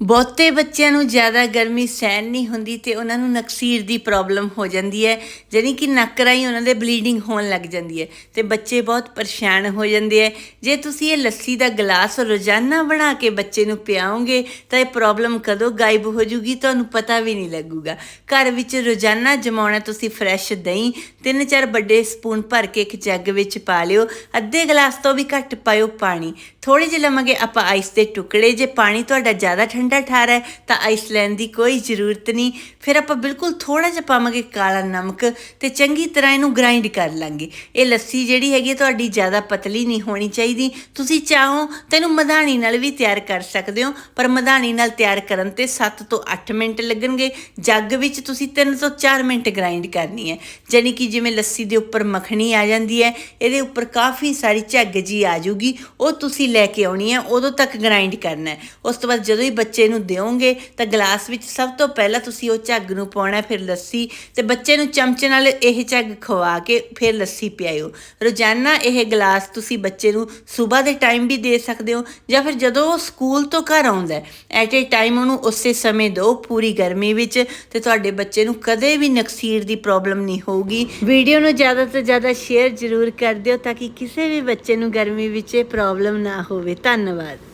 ਬਹੁਤੇ ਬੱਚਿਆਂ ਨੂੰ ਜ਼ਿਆਦਾ ਗਰਮੀ ਸਹਿਣ ਨਹੀਂ ਹੁੰਦੀ ਤੇ ਉਹਨਾਂ ਨੂੰ ਨਕਸੀਰ ਦੀ ਪ੍ਰੋਬਲਮ ਹੋ ਜਾਂਦੀ ਹੈ, ਜਾਣੀ ਕਿ ਨੱਕ ਰਾਹੀਂ ਉਹਨਾਂ ਦੇ ਬਲੀਡਿੰਗ ਹੋਣ ਲੱਗ ਜਾਂਦੀ ਹੈ ਤੇ ਬੱਚੇ ਬਹੁਤ ਪਰੇਸ਼ਾਨ ਹੋ ਜਾਂਦੇ ਹੈ। ਜੇ ਤੁਸੀਂ ਇਹ ਲੱਸੀ ਦਾ ਗਲਾਸ ਰੋਜ਼ਾਨਾ ਬਣਾ ਕੇ ਬੱਚੇ ਨੂੰ ਪਿਆਓਗੇ, ਤਾਂ ਇਹ ਪ੍ਰੋਬਲਮ ਕਦੋਂ ਗਾਇਬ ਹੋ ਜੂਗੀ ਤੁਹਾਨੂੰ ਪਤਾ ਵੀ ਨਹੀਂ ਲੱਗੂਗਾ। ਘਰ ਵਿੱਚ ਰੋਜ਼ਾਨਾ ਜਮਾਉਣਾ ਤੁਸੀਂ ਫਰੈਸ਼ ਦਹੀਂ, ਤਿੰਨ ਚਾਰ ਵੱਡੇ ਸਪੂਨ ਭਰ ਕੇ ਇੱਕ ਜੱਗ ਵਿੱਚ ਪਾ ਲਿਓ, ਅੱਧੇ ਗਲਾਸ ਤੋਂ ਵੀ ਘੱਟ ਪਾਇਓ ਪਾਣੀ। ਥੋੜੇ ਜਿਹੇ ਲਵਾਂਗੇ ਆਪਾਂ ਆਈਸ ਦੇ ਟੁਕੜੇ, ਜੇ ਪਾਣੀ ਤੁਹਾਡਾ ਜ਼ਿਆਦਾ ਠੰਡਾ ਠਾਰਾ ਹੈ, ਤਾਂ ਆਈਸ ਲੈਣ ਦੀ ਕੋਈ ਜ਼ਰੂਰਤ ਨਹੀਂ। ਫਿਰ ਆਪਾਂ ਬਿਲਕੁਲ ਥੋੜਾ ਜਿਹਾ ਪਾਵਾਂਗੇ ਕਾਲਾ ਨਮਕ ਤੇ ਚੰਗੀ ਤਰ੍ਹਾਂ ਇਹਨੂੰ ਗ੍ਰਾਈਂਡ ਕਰ ਲਾਂਗੇ। ਇਹ ਲੱਸੀ ਜਿਹੜੀ ਹੈਗੀ ਤੁਹਾਡੀ ਜ਼ਿਆਦਾ ਪਤਲੀ ਨਹੀਂ ਹੋਣੀ ਚਾਹੀਦੀ। ਤੁਸੀਂ ਚਾਹੋ ਤਾਂ ਇਹਨੂੰ ਮਧਾਣੀ ਨਾਲ ਵੀ ਤਿਆਰ ਕਰ ਸਕਦੇ ਹੋ, ਪਰ ਮਧਾਣੀ ਨਾਲ ਤਿਆਰ ਕਰਨ ਤੇ 7 ਤੋਂ 8 ਮਿੰਟ ਲੱਗਣਗੇ। ਜੱਗ ਵਿੱਚ ਤੁਸੀਂ 3 ਤੋਂ 4 ਮਿੰਟ ਗ੍ਰਾਈਂਡ ਕਰਨੀ ਹੈ। ਜਾਨੀ ਕਿ ਜਿਵੇਂ ਲੱਸੀ ਦੇ ਉੱਪਰ ਮੱਖਣੀ ਆ ਜਾਂਦੀ ਹੈ, ਇਹਦੇ ਉੱਪਰ ਕਾਫੀ ਸਾਰੀ ਝੱਗ ਜੀ ਆ ਜਾਊਗੀ। ਉਹ ਤੁਸੀਂ ਲੈ ਕੇ ਆਉਣੀ ਹੈ, ਉਦੋਂ ਤੱਕ ਗ੍ਰਾਈਂਡ ਕਰਨਾ ਹੈ। ਉਸ ਤੋਂ ਬਾਅਦ ਜਦੋਂ ਹੀ ਬੱਚੇ ਬੱਚੇ ਨੂੰ ਦਿਓਗੇ, ਤਾਂ ਗਲਾਸ ਵਿੱਚ ਸਭ ਤੋਂ ਪਹਿਲਾਂ ਤੁਸੀਂ ਉਹ ਝੱਗ ਨੂੰ ਪਾਉਣਾ ਫਿਰ ਲੱਸੀ ਤੇ ਬੱਚੇ ਨੂੰ ਚਮਚੇ ਨਾਲ ਇਹ ਝੱਗ ਖਵਾ ਕੇ ਫਿਰ ਲੱਸੀ ਪਿਆਇਓ। ਰੋਜ਼ਾਨਾ ਇਹ ਗਲਾਸ ਤੁਸੀਂ ਬੱਚੇ ਨੂੰ ਸਵੇਰ ਦੇ ਟਾਈਮ ਵੀ ਦੇ ਸਕਦੇ ਹੋ ਜਾਂ ਫਿਰ ਜਦੋਂ ਉਹ ਸਕੂਲ ਤੋਂ ਘਰ ਆਉਂਦਾ ਐਟ ਏ ਟਾਈਮ ਉਹਨੂੰ ਉਸੇ ਸਮੇਂ ਦਿਓ ਪੂਰੀ ਗਰਮੀ ਵਿੱਚ ਤੇ ਤੁਹਾਡੇ ਬੱਚੇ ਨੂੰ ਕਦੇ ਵੀ ਨਕਸੀਰ ਦੀ ਪ੍ਰੋਬਲਮ ਨਹੀਂ ਹੋਊਗੀ। ਵੀਡੀਓ ਨੂੰ ਜ਼ਿਆਦਾ ਤੋਂ ਜ਼ਿਆਦਾ ਸ਼ੇਅਰ ਜ਼ਰੂਰ ਕਰ ਦਿਓ ਤਾਂ ਕਿ ਕਿਸੇ ਵੀ ਬੱਚੇ ਨੂੰ ਗਰਮੀ ਵਿੱਚ ਇਹ ਪ੍ਰੋਬਲਮ ਨਾ ਹੋਵੇ। ਧੰਨਵਾਦ।